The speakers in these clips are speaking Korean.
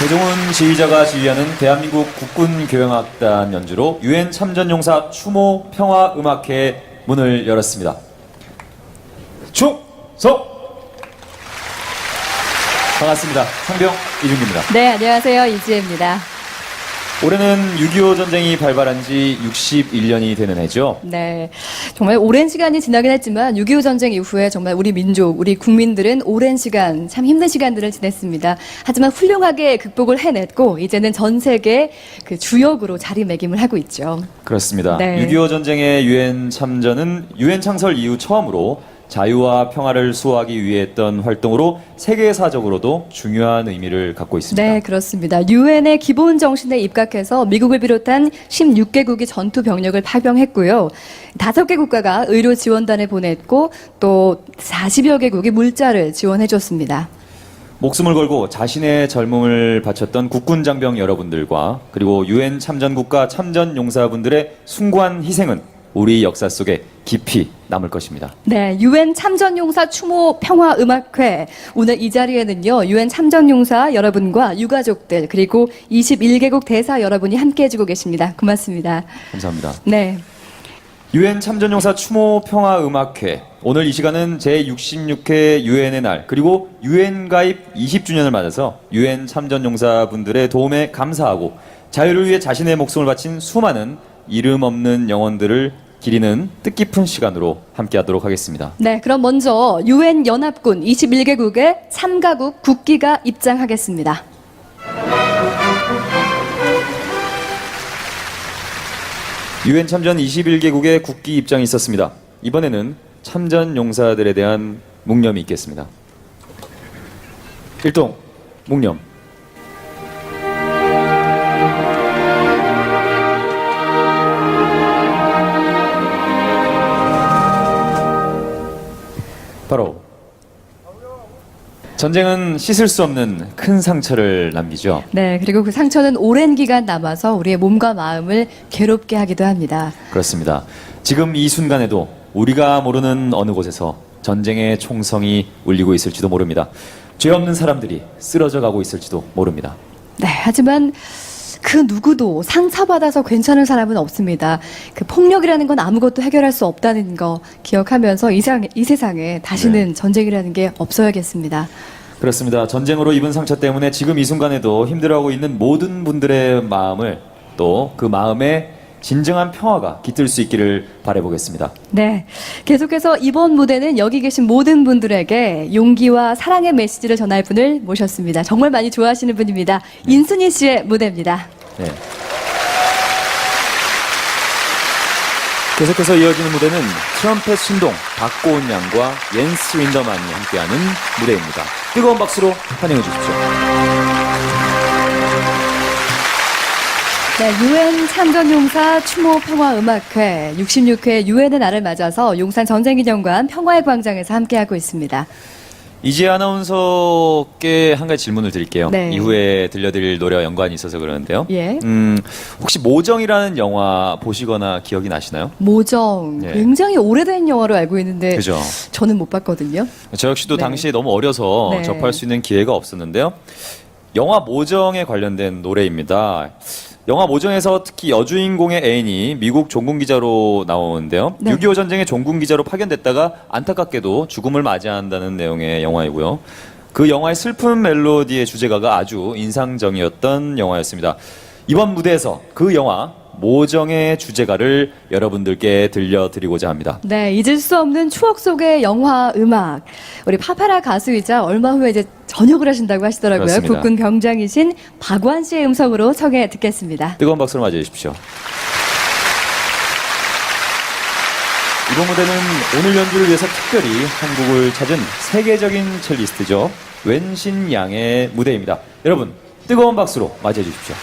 배종훈 지휘자가 지휘하는 대한민국 국군 교향악단 연주로 유엔 참전용사 추모 평화 음악회 문을 열었습니다. 충성! 반갑습니다. 상병 이준기입니다. 네, 안녕하세요. 이지혜입니다. 올해는 6.25 전쟁이 발발한 지 61년이 되는 해죠. 네. 정말 오랜 시간이 지나긴 했지만 6.25 전쟁 이후에 정말 우리 민족, 우리 국민들은 오랜 시간, 참 힘든 시간들을 지냈습니다. 하지만 훌륭하게 극복을 해냈고, 이제는 전 세계 그 주역으로 자리매김을 하고 있죠. 그렇습니다. 네. 6.25 전쟁의 유엔 참전은 유엔 창설 이후 처음으로 자유와 평화를 수호하기 위해 했던 활동으로 세계사적으로도 중요한 의미를 갖고 있습니다. 네, 그렇습니다. 유엔의 기본 정신에 입각해서 미국을 비롯한 16개국이 전투 병력을 파병했고요. 다섯 개 국가가 의료 지원단을 보냈고 또 40여 개국이 물자를 지원해 줬습니다. 목숨을 걸고 자신의 젊음을 바쳤던 국군 장병 여러분들과 그리고 유엔 참전 국가 참전 용사분들의 숭고한 희생은 우리 역사 속에 깊이 남을 것입니다. 네, 유엔 참전용사 추모 평화 음악회 오늘 이 자리에는요 유엔 참전용사 여러분과 유가족들 그리고 21개국 대사 여러분이 함께해 주고 계십니다. 고맙습니다. 감사합니다. 네, 유엔 참전용사 추모 평화 음악회 오늘 이 시간은 제 66회 유엔의 날 그리고 유엔 가입 20주년을 맞아서 유엔 참전용사 분들의 도움에 감사하고 자유를 위해 자신의 목숨을 바친 수많은 이름 없는 영혼들을 기리는 뜻깊은 시간으로 함께하도록 하겠습니다. 네, 그럼 먼저 유엔 연합군 21개국의 참가국 국기가 입장하겠습니다. 유엔 참전 21개국의 국기 입장이 있었습니다. 이번에는 참전 용사들에 대한 묵념이 있겠습니다. 일동 묵념. 전쟁은 씻을 수 없는 큰 상처를 남기죠. 네, 그리고 그 상처는 오랜 기간 남아서 우리의 몸과 마음을 괴롭게 하기도 합니다. 그렇습니다. 지금 이 순간에도 우리가 모르는 어느 곳에서 전쟁의 총성이 울리고 있을지도 모릅니다. 죄 없는 사람들이 쓰러져 가고 있을지도 모릅니다. 네, 하지만 그 누구도 상처받아서 괜찮은 사람은 없습니다. 그 폭력이라는 건 아무것도 해결할 수 없다는 거 기억하면서 이, 상, 이 세상에 다시는 네. 전쟁이라는 게 없어야겠습니다. 그렇습니다. 전쟁으로 입은 상처 때문에 지금 이 순간에도 힘들어하고 있는 모든 분들의 마음을 또 그 마음에 진정한 평화가 깃들 수 있기를 바라보겠습니다. 네. 계속해서 이번 무대는 여기 계신 모든 분들에게 용기와 사랑의 메시지를 전할 분을 모셨습니다. 정말 많이 좋아하시는 분입니다. 인순이 씨의 무대입니다. 네. 계속해서 이어지는 무대는 트럼펫 신동 박고은 양과 옌스 윈더만이 함께하는 무대입니다. 뜨거운 박수로 환영해 주십시오. 유엔 참전용사 추모 평화 음악회 66회 유엔의 날을 맞아서 용산 전쟁기념관 평화의 광장에서 함께하고 있습니다. 이제 아나운서께 한 가지 질문을 드릴게요. 네. 이후에 들려드릴 노래와 연관이 있어서 그러는데요. 예. 음, 혹시 모정이라는 영화 보시거나 기억이 나시나요? 모정 예. 굉장히 오래된 영화로 알고 있는데 그죠. 저는 못 봤거든요. 저 역시도 네. 당시에 너무 어려서 네. 접할 수 있는 기회가 없었는데요. 영화 모정에 관련된 노래입니다. 영화 모정에서 특히 여주인공의 애인이 미국 종군 기자로 나오는데요. 네. 6.25 전쟁의 종군 기자로 파견됐다가 안타깝게도 죽음을 맞이한다는 내용의 영화이고요. 그 영화의 슬픈 멜로디의 주제가가 아주 인상적이었던 영화였습니다. 이번 무대에서 그 영화 모정의 주제가를 여러분들께 들려드리고자 합니다. 네, 잊을 수 없는 추억 속의 영화 음악. 우리 파파라 가수이자 얼마 후에 이제 전역을 하신다고 하시더라고요. 그렇습니다. 국군 병장이신 박완 씨의 음성으로 청해 듣겠습니다. 뜨거운 박수로 맞이해 주십시오. 이번 무대는 오늘 연주를 위해서 특별히 한국을 찾은 세계적인 첼리스트죠. 웬신 양의 무대입니다. 여러분, 뜨거운 박수로 맞이해 주십시오.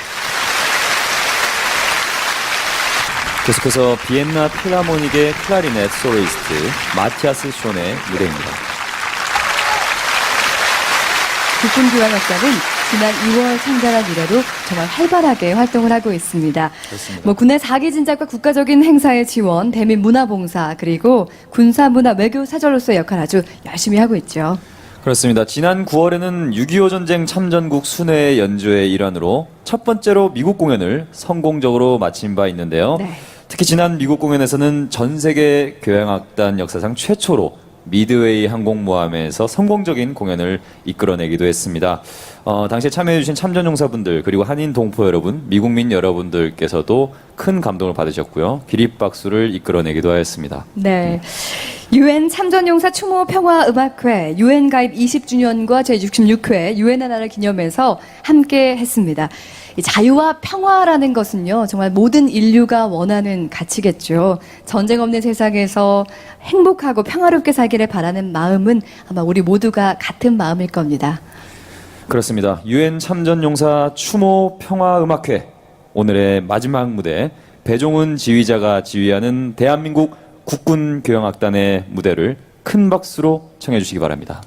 계속해서 비엔나 필하모닉의 클라리넷 소로이스트 마티아스 쇼의 무대입니다. 국군 교향악단은 지난 2월 창단한 이래로 정말 활발하게 활동을 하고 있습니다. 그렇습니다. 뭐 군의 사기 진작과 국가적인 행사의 지원, 대민 문화봉사 그리고 군사 문화 외교 사절로서의 역할 아주 열심히 하고 있죠. 그렇습니다. 지난 9월에는 6.25 전쟁 참전국 순회 연주의 일환으로 첫 번째로 미국 공연을 성공적으로 마친 바 있는데요. 네. 특히 지난 미국 공연에서는 전 세계 교향악단 역사상 최초로 미드웨이 항공모함에서 성공적인 공연을 이끌어내기도 했습니다. 어, 당시에 참여해주신 참전용사분들 그리고 한인 동포 여러분, 미국민 여러분들께서도 큰 감동을 받으셨고요. 기립박수를 이끌어내기도 하였습니다. 네. 유엔 참전용사 추모 평화 음악회 유엔 가입 20주년과 제66회 유엔의 날을 기념해서 함께 했습니다. 이 자유와 평화라는 것은요, 정말 모든 인류가 원하는 가치겠죠. 전쟁 없는 세상에서 행복하고 평화롭게 살기를 바라는 마음은 아마 우리 모두가 같은 마음일 겁니다. 그렇습니다. 유엔 참전용사 추모 평화 음악회 오늘의 마지막 무대 배종훈 지휘자가 지휘하는 대한민국 국군 교향악단의 무대를 큰 박수로 청해 주시기 바랍니다.